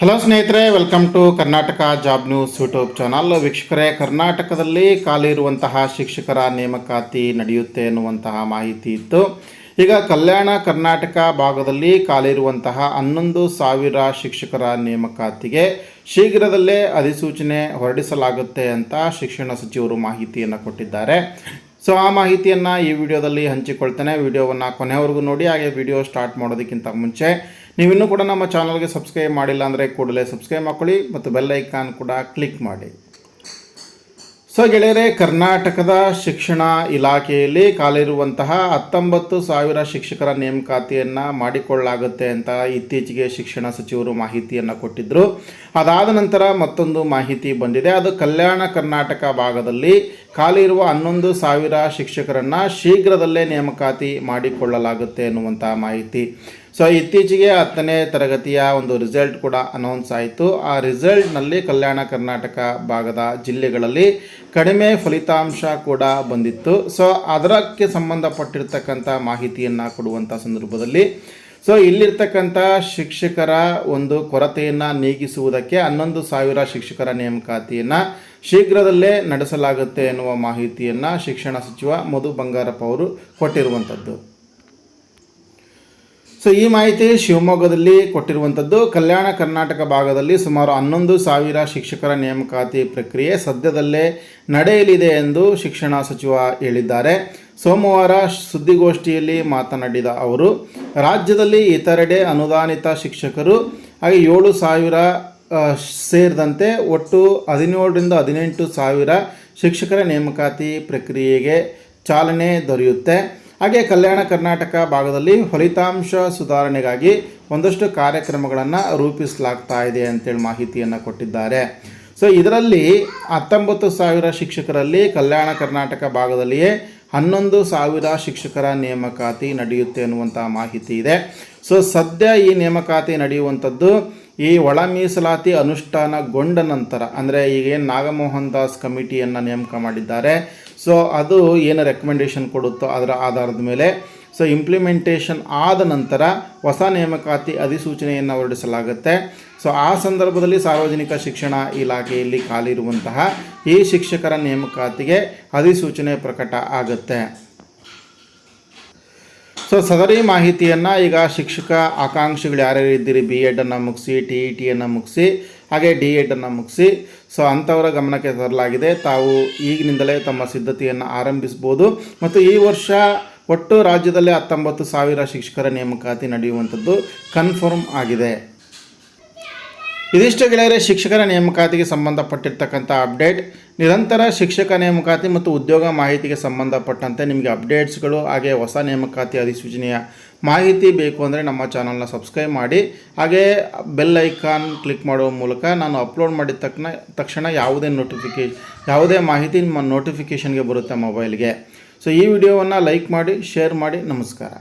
Hello ಸ್ನೇಹಿತರೆ welcome to Karnataka job news YouTube channel ವೀಕ್ಷಕರೇ, ಕರ್ನಾಟಕದಲ್ಲಿ ಖಾಲಿ ಇರುವಂತಹ ಶಿಕ್ಷಕರ ನೇಮಕಾತಿ ನಡೆಯುತ್ತೆ ಎನ್ನುವಂತಹ ಮಾಹಿತಿ ಇತ್ತು. ಈಗ ಕಲ್ಯಾಣ ಕರ್ನಾಟಕ ಭಾಗದಲ್ಲಿ ಖಾಲಿ ಇರುವಂತಹ ಹನ್ನೊಂದು ಸಾವಿರ ಶಿಕ್ಷಕರ ನೇಮಕಾತಿಗೆ ಶೀಘ್ರದಲ್ಲೇ ಅಧಿಸೂಚನೆ ಹೊರಡಿಸಲಾಗುತ್ತೆ ಅಂತ ಶಿಕ್ಷಣ ಸಚಿವರು ಮಾಹಿತಿಯನ್ನು ಕೊಟ್ಟಿದ್ದಾರೆ. ಸೊ ಆ ಮಾಹಿತಿಯನ್ನು ಈ ವಿಡಿಯೋದಲ್ಲಿ ಹಂಚಿಕೊಳ್ತೇನೆ. ವಿಡಿಯೋವನ್ನು ಕೊನೆವರೆಗೂ ನೋಡಿ, ಹಾಗೆ ವಿಡಿಯೋ ಸ್ಟಾರ್ಟ್ ಮಾಡೋದಕ್ಕಿಂತ ಮುಂಚೆ ನೀವಿನ್ನೂ ಕೂಡ ನಮ್ಮ ಚಾನಲ್ಗೆ ಸಬ್ಸ್ಕ್ರೈಬ್ ಮಾಡಿಲ್ಲ ಅಂದರೆ ಕೂಡಲೇ ಸಬ್ಸ್ಕ್ರೈಬ್ ಮಾಡ್ಕೊಳ್ಳಿ ಮತ್ತು ಬೆಲ್ ಐಕಾನ್ ಕೂಡ ಕ್ಲಿಕ್ ಮಾಡಿ. ಸೊ ಗೆಳೆಯರೆ, ಕರ್ನಾಟಕದ ಶಿಕ್ಷಣ ಇಲಾಖೆಯಲ್ಲಿ ಕಾಲಿರುವಂತಹ ಹತ್ತೊಂಬತ್ತು ಸಾವಿರ ಶಿಕ್ಷಕರ ನೇಮಕಾತಿಯನ್ನು ಮಾಡಿಕೊಳ್ಳಲಾಗುತ್ತೆ ಅಂತ ಇತ್ತೀಚೆಗೆ ಶಿಕ್ಷಣ ಸಚಿವರು ಮಾಹಿತಿಯನ್ನು ಕೊಟ್ಟಿದ್ದರು ಅದಾದ ನಂತರ ಮತ್ತೊಂದು ಮಾಹಿತಿ ಬಂದಿದೆ. ಅದು ಕಲ್ಯಾಣ ಕರ್ನಾಟಕ ಭಾಗದಲ್ಲಿ ಖಾಲಿ ಇರುವ ಹನ್ನೊಂದು ಸಾವಿರ ಶಿಕ್ಷಕರನ್ನು ಶೀಘ್ರದಲ್ಲೇ ನೇಮಕಾತಿ ಮಾಡಿಕೊಳ್ಳಲಾಗುತ್ತೆ ಎನ್ನುವಂಥ ಮಾಹಿತಿ. ಸೊ ಇತ್ತೀಚೆಗೆ ಹತ್ತನೇ ತರಗತಿಯ ಒಂದು ರಿಸಲ್ಟ್ ಕೂಡ ಅನೌನ್ಸ್ ಆಯಿತು. ಆ ರಿಸಲ್ಟ್ನಲ್ಲಿ ಕಲ್ಯಾಣ ಕರ್ನಾಟಕ ಭಾಗದ ಜಿಲ್ಲೆಗಳಲ್ಲಿ ಕಡಿಮೆ ಫಲಿತಾಂಶ ಕೂಡ ಬಂದಿತ್ತು. ಸೊ ಅದಕ್ಕೆ ಸಂಬಂಧಪಟ್ಟಿರ್ತಕ್ಕಂಥ ಮಾಹಿತಿಯನ್ನು ಕೊಡುವಂಥ ಸಂದರ್ಭದಲ್ಲಿ ಸೊ ಇಲ್ಲಿರ್ತಕ್ಕಂಥ ಶಿಕ್ಷಕರ ಒಂದು ಕೊರತೆಯನ್ನು ನೀಗಿಸುವುದಕ್ಕೆ ಹನ್ನೊಂದು ಸಾವಿರ ಶಿಕ್ಷಕರ ನೇಮಕಾತಿಯನ್ನು ಶೀಘ್ರದಲ್ಲೇ ನಡೆಸಲಾಗುತ್ತೆ ಎನ್ನುವ ಮಾಹಿತಿಯನ್ನು ಶಿಕ್ಷಣ ಸಚಿವ ಮಧು ಬಂಗಾರಪ್ಪ ಅವರು ಕೊಟ್ಟಿರುವಂಥದ್ದು ಸೊ ಈ ಮಾಹಿತಿ ಶಿವಮೊಗ್ಗದಲ್ಲಿ ಕೊಟ್ಟಿರುವಂಥದ್ದು. ಕಲ್ಯಾಣ ಕರ್ನಾಟಕ ಭಾಗದಲ್ಲಿ ಸುಮಾರು ಹನ್ನೊಂದು ಸಾವಿರ ಶಿಕ್ಷಕರ ನೇಮಕಾತಿ ಪ್ರಕ್ರಿಯೆ ಸದ್ಯದಲ್ಲೇ ನಡೆಯಲಿದೆ ಎಂದು ಶಿಕ್ಷಣ ಸಚಿವ ಹೇಳಿದ್ದಾರೆ. ಸೋಮವಾರ ಸುದ್ದಿಗೋಷ್ಠಿಯಲ್ಲಿ ಮಾತನಾಡಿದ ಅವರು, ರಾಜ್ಯದಲ್ಲಿ ಇತರೆಡೆ ಅನುದಾನಿತ ಶಿಕ್ಷಕರು ಹಾಗೆ ಏಳು ಸಾವಿರ ಸೇರಿದಂತೆ ಒಟ್ಟು ಹದಿನೇಳರಿಂದ ಹದಿನೆಂಟು ಸಾವಿರ ಶಿಕ್ಷಕರ ನೇಮಕಾತಿ ಪ್ರಕ್ರಿಯೆಗೆ ಚಾಲನೆ ದೊರೆಯುತ್ತೆ. ಹಾಗೆ ಕಲ್ಯಾಣ ಕರ್ನಾಟಕ ಭಾಗದಲ್ಲಿ ಫಲಿತಾಂಶ ಸುಧಾರಣೆಗಾಗಿ ಒಂದಷ್ಟು ಕಾರ್ಯಕ್ರಮಗಳನ್ನು ರೂಪಿಸಲಾಗ್ತಾ ಇದೆ ಅಂತೇಳಿ ಮಾಹಿತಿಯನ್ನು ಕೊಟ್ಟಿದ್ದಾರೆ. ಸೊ ಇದರಲ್ಲಿ ಹತ್ತೊಂಬತ್ತು ಸಾವಿರ ಶಿಕ್ಷಕರಲ್ಲಿ ಕಲ್ಯಾಣ ಕರ್ನಾಟಕ ಭಾಗದಲ್ಲಿಯೇ ಹನ್ನೊಂದು ಸಾವಿರ ಶಿಕ್ಷಕರ ನೇಮಕಾತಿ ನಡೆಯುತ್ತೆ ಅನ್ನುವಂಥ ಮಾಹಿತಿ ಇದೆ. ಸೊ ಸದ್ಯ ಈ ನೇಮಕಾತಿ ನಡೆಯುವಂಥದ್ದು ಈ ಒಳ ಮೀಸಲಾತಿ ಅನುಷ್ಠಾನಗೊಂಡ ನಂತರ, ಅಂದರೆ ಈಗೇನು ನಾಗಮೋಹನ್ ದಾಸ್ ಕಮಿಟಿಯನ್ನು ನೇಮಕ ಮಾಡಿದ್ದಾರೆ, ಸೊ ಅದು ಏನು ರೆಕಮೆಂಡೇಷನ್ ಕೊಡುತ್ತೋ ಅದರ ಆಧಾರದ ಮೇಲೆ, ಸೊ ಇಂಪ್ಲಿಮೆಂಟೇಷನ್ ಆದ ನಂತರ ಹೊಸ ನೇಮಕಾತಿ ಅಧಿಸೂಚನೆಯನ್ನು ಹೊರಡಿಸಲಾಗುತ್ತೆ. ಸೊ ಆ ಸಂದರ್ಭದಲ್ಲಿ ಸಾರ್ವಜನಿಕ ಶಿಕ್ಷಣ ಇಲಾಖೆಯಲ್ಲಿ ಖಾಲಿ ಇರುವಂತಹ ಈ ಶಿಕ್ಷಕರ ನೇಮಕಾತಿಗೆ ಅಧಿಸೂಚನೆ ಪ್ರಕಟ ಆಗುತ್ತೆ. ಸೊ ಸದರಿ ಮಾಹಿತಿಯನ್ನು ಈಗ ಶಿಕ್ಷಕ ಆಕಾಂಕ್ಷಿಗಳು ಯಾರ್ಯಾರು ಇದ್ದೀರಿ? ಬಿ ಎಡನ್ನು ಮುಗಿಸಿ ಟಿ ಇ ಟಿಯನ್ನು ಮುಗಿಸಿ, ಹಾಗೆ ಡಿ ಎಡನ್ನು ಮುಗಿಸಿ. ಸೊ ಅಂಥವರ ಗಮನಕ್ಕೆ ತರಲಾಗಿದೆ. ತಾವು ಈಗಿನಿಂದಲೇ ತಮ್ಮ ಸಿದ್ಧತೆಯನ್ನು ಆರಂಭಿಸ್ಬೋದು. ಮತ್ತು ಈ ವರ್ಷ ಒಟ್ಟು ರಾಜ್ಯದಲ್ಲೇ ಹತ್ತೊಂಬತ್ತು ಸಾವಿರ ಶಿಕ್ಷಕರ ನೇಮಕಾತಿ ನಡೆಯುವಂಥದ್ದು ಕನ್ಫರ್ಮ್ ಆಗಿದೆ. ಇದಿಷ್ಟು ಗೆಳೆಯರೆ, ಶಿಕ್ಷಕರ ನೇಮಕಾತಿಗೆ ಸಂಬಂಧಪಟ್ಟಿರ್ತಕ್ಕಂಥ ಅಪ್ಡೇಟ್, ನಿರಂತರ ಶಿಕ್ಷಕ ನೇಮಕಾತಿ ಮತ್ತು ಉದ್ಯೋಗ ಮಾಹಿತಿಗೆ ಸಂಬಂಧಪಟ್ಟಂತೆ ನಿಮಗೆ ಅಪ್ಡೇಟ್ಸ್ಗಳು ಹಾಗೆ ಹೊಸ ನೇಮಕಾತಿ ಅಧಿಸೂಚನೆಯ ಮಾಹಿತಿ ಬೇಕು ಅಂದರೆ ನಮ್ಮ ಚಾನಲ್ನ ಸಬ್ಸ್ಕ್ರೈಬ್ ಮಾಡಿ. ಹಾಗೆ ಬೆಲ್ ಐಕಾನ್ ಕ್ಲಿಕ್ ಮಾಡುವ ಮೂಲಕ ನಾನು ಅಪ್ಲೋಡ್ ಮಾಡಿದ ತಕ್ಷಣ ತಕ್ಷಣ ಯಾವುದೇ ನೋಟಿಫಿಕೇ ಯಾವುದೇ ಮಾಹಿತಿ ನಿಮ್ಮ ನೋಟಿಫಿಕೇಷನ್ಗೆ ಬರುತ್ತೆ ಮೊಬೈಲ್ಗೆ. ಸೊ ಈ ವಿಡಿಯೋವನ್ನು ಲೈಕ್ ಮಾಡಿ, ಶೇರ್ ಮಾಡಿ. ನಮಸ್ಕಾರ.